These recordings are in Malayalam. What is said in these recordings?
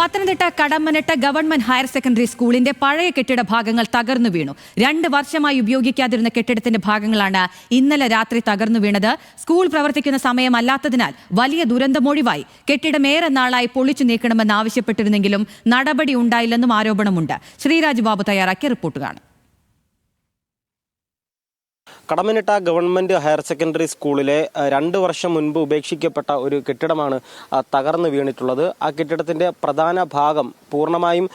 Pathanamthitta Kadammanitta government higher secondary സ്കൂളിന്റെ പഴയ കെട്ടിട ഭാഗങ്ങൾ തകർന്നു വീണു. രണ്ട് വർഷമായി ഉപയോഗിക്കാതിരുന്ന കെട്ടിടത്തിന്റെ ഭാഗങ്ങളാണ് ഇന്നലെ രാത്രി തകർന്നു വീണത്. സ്കൂൾ പ്രവർത്തിക്കുന്ന സമയമല്ലാത്തതിനാൽ വലിയ ദുരന്തമൊഴിവായി കെട്ടിടം ഏറെ നാളായി പൊളിച്ചു നീക്കണമെന്ന് ആവശ്യപ്പെട്ടിരുന്നെങ്കിലും നടപടി ഉണ്ടായില്ലെന്നും ആരോപണമുണ്ട്. ശ്രീരാജ് ബാബു തയ്യാറാക്കിയ റിപ്പോർട്ട് കാണും. കടമനിട്ട ഗവൺമെന്റ് ഹയർ സെക്കൻഡറി സ്കൂളിലെ രണ്ട് വർഷം മുൻപ് ഉപേക്ഷിക്കപ്പെട്ട ഒരു കെട്ടിടമാണ് തകർന്നു വീണിട്ടുള്ളത്. ആ കെട്ടിടത്തിന്റെ പ്രധാന ഭാഗം പൂർണമായും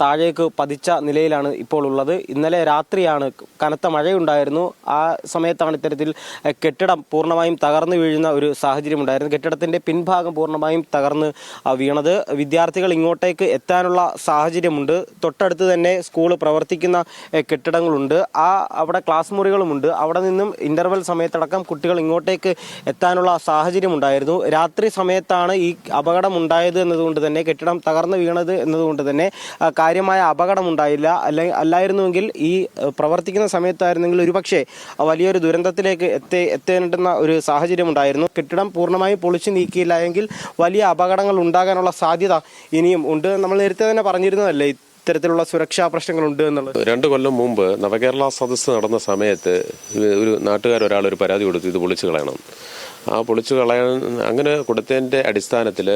താഴേക്ക് പതിച്ച നിലയിലാണ് ഇപ്പോൾ ഉള്ളത്. ഇന്നലെ രാത്രിയാണ് കനത്ത മഴയുണ്ടായിരുന്നു. ആ സമയത്താണ് ഇത്തരത്തിൽ കെട്ടിടം പൂർണമായും തകർന്നു വീഴുന്ന ഒരു സാഹചര്യം ഉണ്ടായിരുന്നു കെട്ടിടത്തിന്റെ പിൻഭാഗം പൂർണമായും തകർന്ന് വീണത്. വിദ്യാർത്ഥികൾ ഇങ്ങോട്ടേക്ക് എത്താനുള്ള സാഹചര്യമുണ്ട്. തൊട്ടടുത്ത് തന്നെ സ്കൂൾ പ്രവർത്തിക്കുന്ന കെട്ടിടങ്ങളുണ്ട്. ആ അവിടെ ക്ലാസ് മുറികളുമുണ്ട്. അവിടെ നിന്നും ഇന്റർവെൽ സമയത്തടക്കം കുട്ടികൾ ഇങ്ങോട്ടേക്ക് എത്താനുള്ള സാഹചര്യം ഉണ്ടായിരുന്നു രാത്രി സമയത്താണ് ഈ അപകടം ഉണ്ടായത് എന്നതുകൊണ്ട് തന്നെ കെട്ടിടം തകർന്നു വീണത് എന്നതുകൊണ്ട് തന്നെ കാര്യമായ അപകടം ഉണ്ടായില്ല അല്ലെ അല്ലായിരുന്നുവെങ്കിൽ ഈ പ്രവർത്തിക്കുന്ന സമയത്തായിരുന്നെങ്കിൽ ഒരുപക്ഷെ വലിയൊരു ദുരന്തത്തിലേക്ക് എത്തേ എത്തേണ്ടുന്ന ഒരു സാഹചര്യം ഉണ്ടായിരുന്നു കെട്ടിടം പൂർണമായും പൊളിച്ചു നീക്കിയില്ല എങ്കിൽ വലിയ അപകടങ്ങൾ ഉണ്ടാകാനുള്ള സാധ്യത ഇനിയും ഉണ്ട്. നമ്മൾ നേരത്തെ തന്നെ പറഞ്ഞിരുന്നതല്ലേ ഇത്തരത്തിലുള്ള സുരക്ഷാ പ്രശ്നങ്ങളുണ്ട് എന്നുള്ളത്? രണ്ട് കൊല്ലം മുമ്പ് നവകേരള സദസ്സ് നടന്ന സമയത്ത് ഒരു നാട്ടുകാർ ഒരാൾ ഒരു പരാതി കൊടുത്തു ഇത് പൊളിച്ചു കളയണം. ആ പൊളിച്ചു കളയാൻ അങ്ങനെ കൊടുത്തതിന്റെ അടിസ്ഥാനത്തിൽ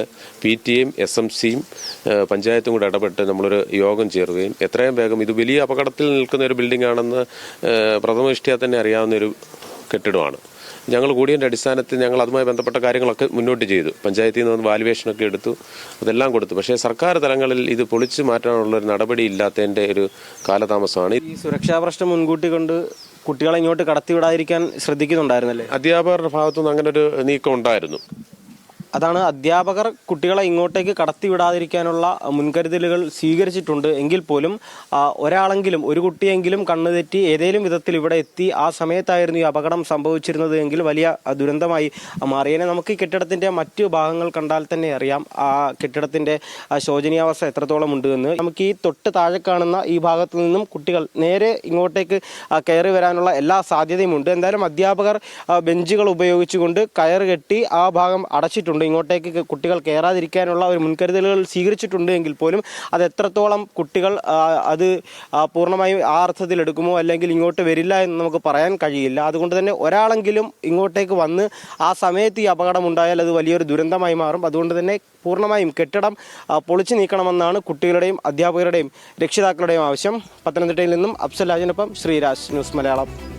പി ടിയും എസ് എം സിയും പഞ്ചായത്തും കൂടെ ഇടപെട്ട് നമ്മളൊരു യോഗം ചേരുകയും എത്രയും വേഗം ഇത് വലിയ അപകടത്തിൽ നിൽക്കുന്ന ഒരു ബിൽഡിംഗ് ആണെന്ന് പ്രഥമ തന്നെ അറിയാവുന്ന ഒരു കെട്ടിടമാണ്. ഞങ്ങൾ കൂടിയതിന്റെ അടിസ്ഥാനത്തിൽ ഞങ്ങൾ അതുമായി ബന്ധപ്പെട്ട കാര്യങ്ങളൊക്കെ മുന്നോട്ട് ചെയ്തു. പഞ്ചായത്തിൽ നിന്ന് വന്ന് വാലുവേഷനൊക്കെ എടുത്തു അതെല്ലാം കൊടുത്തു. പക്ഷേ സർക്കാർ തലങ്ങളിൽ ഇത് പൊളിച്ചു മാറ്റാനുള്ള ഒരു നടപടി ഇല്ലാത്തതിന്റെ ഒരു കാലതാമസമാണ്. ഈ സുരക്ഷാ പ്രശ്നം മുൻകൂട്ടി കൊണ്ട് കുട്ടികളെ ഇങ്ങോട്ട് കടത്തിവിടാതിരിക്കാൻ ശ്രദ്ധിക്കുന്നുണ്ടായിരുന്നല്ലേ? അധ്യാപകരുടെ ഭാഗത്തുനിന്ന് അങ്ങനെ ഒരു നീക്കം ഉണ്ടായിരുന്നു. അതാണ് അധ്യാപകർ കുട്ടികളെ ഇങ്ങോട്ടേക്ക് കടത്തിവിടാതിരിക്കാനുള്ള മുൻകരുതലുകൾ സ്വീകരിച്ചിട്ടുണ്ട്. എങ്കിൽ പോലും ഒരാളെങ്കിലും ഒരു കുട്ടിയെങ്കിലും കണ്ണു തെറ്റി ഏതെങ്കിലും വിധത്തിൽ ഇവിടെ എത്തി ആ സമയത്തായിരുന്നു ഈ അപകടം സംഭവിച്ചിരുന്നത് എങ്കിൽ വലിയ ദുരന്തമായി മാറിയേനെ നമുക്ക് ഈ കെട്ടിടത്തിന്റെ മറ്റു ഭാഗങ്ങൾ കണ്ടാൽ തന്നെ അറിയാം. ആ കെട്ടിടത്തിന്റെ ശോചനീയാവസ്ഥ എത്രത്തോളം ഉണ്ട് എന്ന്. നമുക്ക് ഈ തൊട്ട് താഴെ കാണുന്ന ഈ ഭാഗത്തു നിന്നും കുട്ടികൾ നേരെ ഇങ്ങോട്ടേക്ക് കയറി വരാനുള്ള എല്ലാ സാധ്യതയുമുണ്ട് എന്തായാലും അധ്യാപകർ ബെഞ്ചുകൾ ഉപയോഗിച്ചുകൊണ്ട് കയറ് കെട്ടി ആ ഭാഗം അടച്ചിട്ടുണ്ട്. ഇങ്ങോട്ടേക്ക് കുട്ടികൾ കയറാതിരിക്കാനുള്ള ഒരു മുൻകരുതലുകൾ സ്വീകരിച്ചിട്ടുണ്ട് എങ്കിൽ പോലും അത് എത്രത്തോളം കുട്ടികൾ അത് പൂർണമായും ആ അർത്ഥത്തിൽ എടുക്കുമോ അല്ലെങ്കിൽ ഇങ്ങോട്ട് വരില്ല എന്ന് നമുക്ക് പറയാൻ കഴിയില്ല. അതുകൊണ്ട് തന്നെ ഒരാളെങ്കിലും ഇങ്ങോട്ടേക്ക് വന്ന് ആ സമയത്ത് ഈ അപകടം ഉണ്ടായാൽ അത് വലിയൊരു ദുരന്തമായി മാറും. അതുകൊണ്ട് തന്നെ പൂർണമായും കെട്ടിടം പൊളിച്ചു നീക്കണമെന്നാണ് കുട്ടികളുടെയും അധ്യാപകരുടെയും രക്ഷിതാക്കളുടെയും ആവശ്യം. പത്തനംതിട്ടയിൽ നിന്നും അഫ്സൽ രാജിനൊപ്പം ശ്രീരാജ് ന്യൂസ് മലയാളം.